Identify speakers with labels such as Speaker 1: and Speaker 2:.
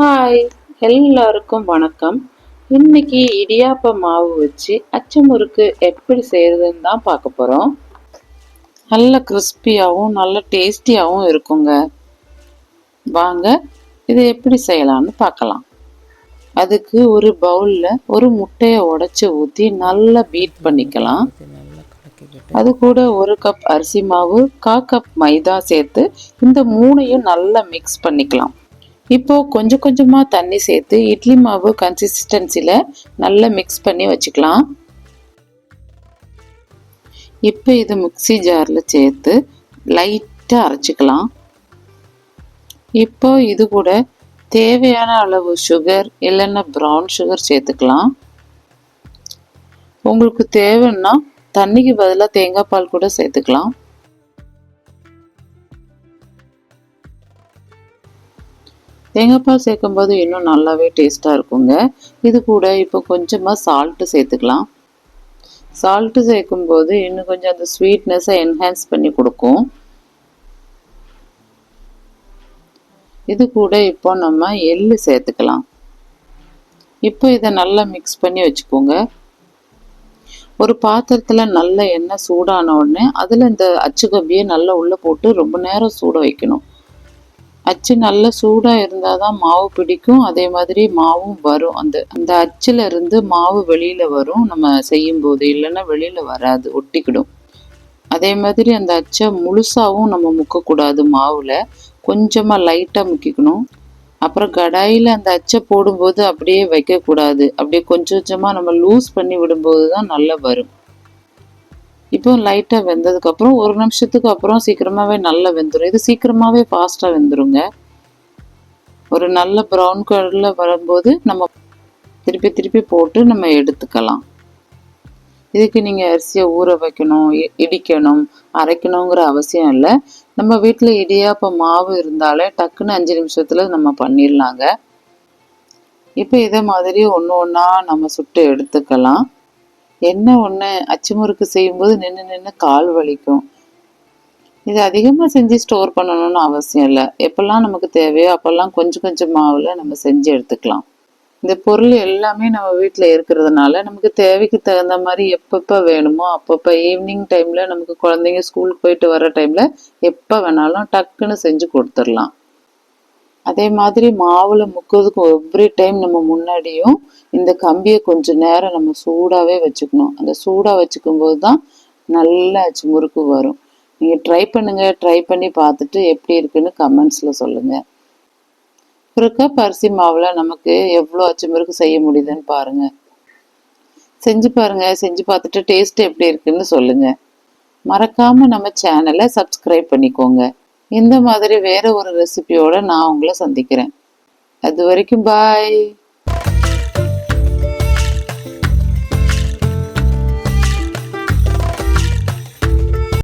Speaker 1: Hi எல்லாருக்கும் வணக்கம். இன்னைக்கு இடியாப்ப மாவு வச்சு அச்சு முறுக்கு எப்படி செய்யறதுன்னு தான் பார்க்க போகிறோம் நல்ல கிறிஸ்பியாகவும் நல்ல டேஸ்டியாகவும் இருக்குங்க. வாங்க இதை எப்படி செய்யலாம்னு பார்க்கலாம். அதுக்கு ஒரு பவுலில் ஒரு முட்டையை உடைச்சி ஊற்றி நல்லா பீட் பண்ணிக்கலாம். அது கூட ஒரு கப் அரிசி மாவு கா கப் மைதா சேர்த்து இந்த மூணையும் நல்லா மிக்ஸ் பண்ணிக்கலாம். இப்போ கொஞ்சம் கொஞ்சமாக தண்ணி சேர்த்து இட்லி மாவு கன்சிஸ்டன்சியில் நல்லா மிக்ஸ் பண்ணி வச்சுக்கலாம். இப்போ இது மிக்சி ஜாரில் சேர்த்து லைட்டாக அரைச்சிக்கலாம். இப்போ இது கூட தேவையான அளவு சுகர் இல்லைன்னா ப்ரௌன் சுகர் சேர்த்துக்கலாம். உங்களுக்கு தேவைன்னா தண்ணிக்கு பதிலாக தேங்காய் பால் கூட சேர்த்துக்கலாம். தேங்காய்பால் சேர்க்கும்போது இன்னும் நல்லாவே டேஸ்ட்டாக இருக்குங்க. இது கூட இப்போ கொஞ்சமாக சால்ட்டு சேர்த்துக்கலாம். சால்ட்டு சேர்க்கும்போது இன்னும் கொஞ்சம் அந்த ஸ்வீட்னஸை என்ஹான்ஸ் பண்ணி கொடுக்கும். இது கூட இப்போ நம்ம எள்ளு சேர்த்துக்கலாம். இப்போ இதை நல்லா மிக்ஸ் பண்ணி வச்சுக்கோங்க. ஒரு பாத்திரத்தில் நல்ல எண்ணெய் சூடான உடனே அதில் இந்த அச்சு நல்லா உள்ளே போட்டு ரொம்ப நேரம் சூட வைக்கணும். அச்சு நல்ல சூடாக இருந்தால் தான் மாவு பிடிக்கும். அதே மாதிரி மாவும் வரும். அந்த அந்த அச்சில் இருந்து மாவு வெளியில் வரும். நம்ம செய்யும்போது. இல்லைன்னா வெளியில் வராது. ஒட்டிக்கிடும். அதே மாதிரி அந்த அச்சை முழுசாகவும் நம்ம முக்கக்கூடாது மாவில். கொஞ்சமாக லைட்டாக முக்கிக்கணும். அப்புறம் கடாயில் அந்த அச்சை போடும்போது அப்படியே வைக்கக்கூடாது. அப்படியே கொஞ்சம் கொஞ்சமாக நம்ம லூஸ் பண்ணி விடும்போது தான் நல்லா வரும். இப்போ லைட்டாக வெந்ததுக்கப்புறம் ஒரு நிமிஷத்துக்கு அப்புறம் சீக்கிரமாகவே நல்லா வெந்துடும் இது சீக்கிரமாகவே ஃபாஸ்ட்டாக வெந்துருங்க. ஒரு நல்ல ப்ரௌன் கலரில் வரும்போது நம்ம திருப்பி திருப்பி போட்டு நம்ம எடுத்துக்கலாம். இதுக்கு நீங்கள் அரிசியை ஊற வைக்கணும் இடிக்கணும் அரைக்கணுங்கிற அவசியம் இல்லை. நம்ம வீட்டில் இடியாப்ப மாவு இருந்தாலே டக்குன்னு அஞ்சு நிமிஷத்தில் நம்ம பண்ணிடலாங்க இப்போ இதே மாதிரி ஒன்று ஒன்றா நம்ம சுட்டு எடுத்துக்கலாம். என்ன ஒன்று அச்சு முறுக்கு செய்யும்போது நின்று நின்று கால் வலிக்கும். இது அதிகமாக செஞ்சு ஸ்டோர் பண்ணணும்னு அவசியம் இல்லை. எப்பெல்லாம் நமக்கு தேவையோ அப்போல்லாம் கொஞ்சம் கொஞ்சம் மாவில் நம்ம செஞ்சு எடுத்துக்கலாம். இந்த பொருள் எல்லாமே நம்ம வீட்டில் இருக்கிறதுனால நமக்கு தேவைக்கு தகுந்த மாதிரி எப்பப்போ வேணுமோ அப்பப்போ ஈவினிங் டைமில் நமக்கு குழந்தைங்க ஸ்கூலுக்கு போயிட்டு வர டைமில் எப்போ வேணாலும் டக்குன்னு செஞ்சு கொடுத்துடலாம். அதே மாதிரி மாவில் முக்கிறதுக்கு எவ்ரி டைம் நம்ம முன்னாடியும் இந்த கம்பியை கொஞ்சம் நேரம் நம்ம சூடாகவே வச்சுக்கணும். அந்த சூடாக வச்சுக்கும் போது தான் நல்ல அச்சு முறுக்கு வரும். நீங்கள் ட்ரை பண்ணுங்கள் ட்ரை பண்ணி பார்த்துட்டு எப்படி இருக்குன்னு கமெண்ட்ஸில் சொல்லுங்கள் ஒரு பரிசி மாவில் நமக்கு எவ்வளோ அச்சு முறுக்கு செய்ய முடியுதுன்னு பாருங்கள் செஞ்சு பாருங்கள் செஞ்சு பார்த்துட்டு டேஸ்ட் எப்படி இருக்குன்னு சொல்லுங்கள் மறக்காமல் நம்ம சேனலை சப்ஸ்கிரைப் பண்ணிக்கோங்க. இந்த மாதிரி வேற ஒரு ரெசிபியோட நான் உங்களை சந்திக்கிறேன். அது வரைக்கும் பாய்